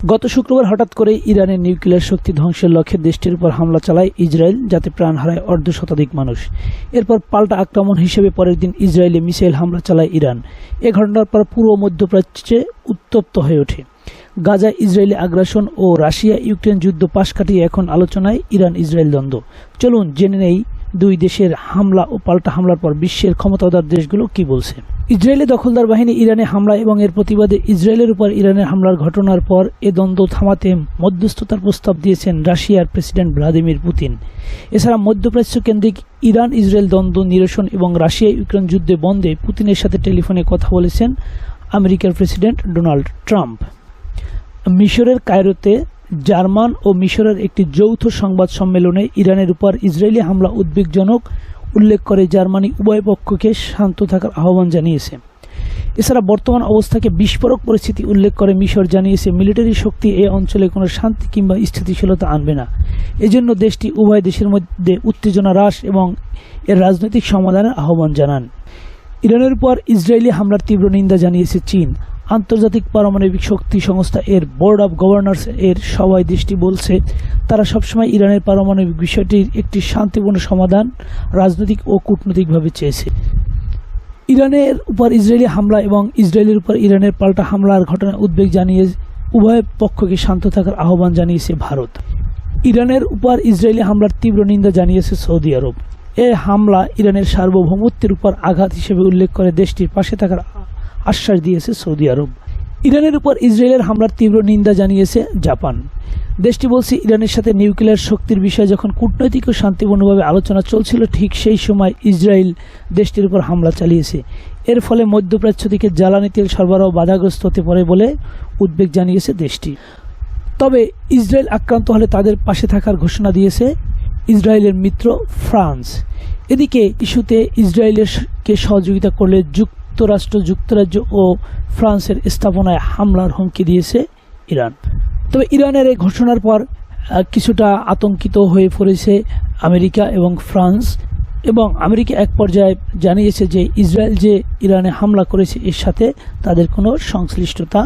গত শুক্রবার হঠাৎ করে ইরানের নিউক্লিয়ার শক্তি ধ্বংসের লক্ষ্যে দেশটির উপর হামলা চালায় ইসরায়েল, যাতে প্রাণ হারায় অর্ধ শতাধিক মানুষ। এরপর পাল্টা আক্রমণ হিসেবে পরের দিন ইসরায়েলে মিসাইল হামলা চালায় ইরান। এ ঘটনার পর পুরো মধ্যপ্রাচ্যে উত্তপ্ত হয়ে ওঠে। গাজা, ইসরায়েলি আগ্রাসন ও রাশিয়া ইউক্রেন যুদ্ধ পাশ কাটিয়ে এখন আলোচনায় ইরান ইসরায়েল দ্বন্দ্ব। চলুন জেনে নেই দুই দেশের হামলা ও পাল্টা হামলার পর বিশ্বের ক্ষমতাদার দেশগুলো কি বলছে? ইসরায়েলি দখলদার বাহিনী ইরানে হামলা এবং এর প্রতিবাদে ইসরায়েলের উপর ইরানের হামলার ঘটনার পর এ দ্বন্দ্ব থামাতে মধ্যস্থতার প্রস্তাব দিয়েছেন রাশিয়ার প্রেসিডেন্ট ভ্লাদিমির পুতিন। এছাড়া মধ্যপ্রাচ্য কেন্দ্রিক ইরান ইসরায়েল দ্বন্দ্ব নিরসন এবং রাশিয়া ইউক্রেন যুদ্ধে বন্ধে পুতিনের সাথে টেলিফোনে কথা বলেছেন আমেরিকার প্রেসিডেন্ট ডোনাল্ড ট্রাম্প। মিশরের কায়রোতে জার্মান ও মিশরের একটি যৌথ সংবাদ সম্মেলনে ইরানের উপর ইসরায়েলি হামলা উদ্বেগজনক উল্লেখ করে জার্মানি উভয় পক্ষকে শান্ত থাকার আহ্বান জানিয়েছে। এছাড়া বর্তমান অবস্থাকে বিস্ফোরক পরিস্থিতি উল্লেখ করে মিশর জানিয়েছে, মিলিটারি শক্তি এ অঞ্চলে কোনো শান্তি কিংবা স্থিতিশীলতা আনবে না। এজন্য দেশটি উভয় দেশের মধ্যে উত্তেজনা হ্রাস এবং এর রাজনৈতিক সমাধানের আহ্বান জানান। ইরানের উপর ইসরায়েলি হামলার তীব্র নিন্দা জানিয়েছে চীন। আন্তর্জাতিক পারমাণবিক শক্তি সংস্থা এর বোর্ড অব গভর্নর্স এর সবাই দৃষ্টি বলছে, তারা সবসময় ইরানের পারমাণবিক বিষয়টির একটি শান্তিপূর্ণ সমাধান রাজনৈতিক ও কূটনৈতিকভাবে চেয়েছে। ইরানের উপর ইসরায়েলি হামলা এবং ইসরায়েলের উপর ইরানের পাল্টা হামলার ঘটনায় উদ্বেগ জানিয়ে উভয় পক্ষকে শান্ত থাকার আহ্বান জানিয়েছে ভারত। ইরানের উপর ইসরায়েলি হামলার তীব্র নিন্দা জানিয়েছে সৌদি আরব। এ হামলা ইরানের সার্বভৌমত্বের উপর আঘাত হিসেবে উল্লেখ করে দেশটির পাশে থাকার আশ্বাস দিয়েছে সৌদি আরব। ইরানের উপর ইসরায়েলের হামলার তীব্র নিন্দা জানিয়েছে জাপান। দেশটি বলছে, ইরানের সাথে নিউক্লিয়ার শক্তির বিষয়ে যখন কূটনৈতিক ও শান্তিপূর্ণভাবে আলোচনা চলছিল, ঠিক সেই সময় ইসরায়েল দেশটির উপর হামলা চালিয়েছে। এর ফলে মধ্যপ্রাচ্য থেকে জ্বালানি তেল সরবরাহ বাধাগ্রস্ত হতে পারে বলে উদ্বেগ জানিয়েছে দেশটি। তবে ইসরায়েল আক্রান্ত হলে তাদের পাশে থাকার ঘোষণা দিয়েছে ইসরায়েলের মিত্র ফ্রান্স। এদিকে ইস্যুতে ইসরায়েলকে সহযোগিতা করলে যুক্তরাষ্ট্র, যুক্তরাজ্য ও ফ্রান্সের স্থাপনায় হামলার হুমকি দিয়েছে ইরান। তবে ইরানের এই ঘোষণার পর কিছুটা আতঙ্কিত হয়ে পড়েছে আমেরিকা এবং ফ্রান্স এবং আমেরিকা এক পর্যায়ে জানিয়েছে যে ইসরায়েল যে ইরানে হামলা করেছে, এর সাথে তাদের কোনো সংশ্লিষ্টতা